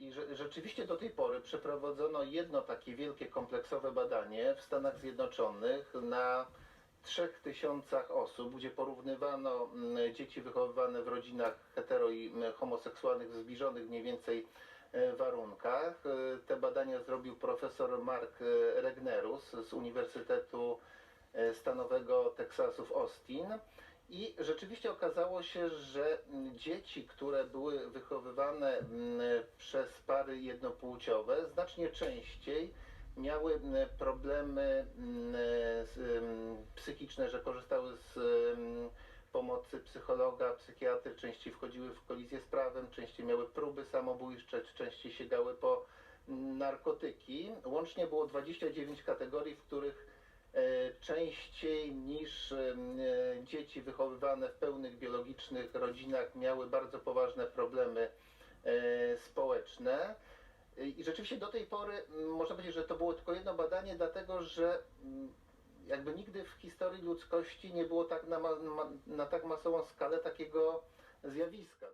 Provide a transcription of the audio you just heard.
I rzeczywiście do tej pory przeprowadzono jedno takie wielkie kompleksowe badanie w Stanach Zjednoczonych na 3000 osób, gdzie porównywano mm, dzieci wychowywane w rodzinach hetero i mm, homoseksualnych w zbliżonych mniej więcej e, warunkach. E, Te badania zrobił profesor Mark e, Regnerus z Uniwersytetu Stanowego Teksasu w Austin. I rzeczywiście okazało się, że mm, dzieci, które były wychowywane mm, przez pary jednopłciowe, znacznie częściej miały mm, problemy psychiczne, że korzystały z pomocy psychologa, psychiatry, częściej wchodziły w kolizję z prawem, częściej miały próby samobójcze, częściej sięgały po narkotyki. Łącznie było 29 kategorii, w których częściej niż e, dzieci wychowywane w pełnych biologicznych rodzinach miały bardzo poważne problemy e, społeczne. I rzeczywiście do tej pory można powiedzieć, że to było tylko jedno badanie, dlatego że jakby nigdy w historii ludzkości nie było tak na, na tak masową skalę takiego zjawiska.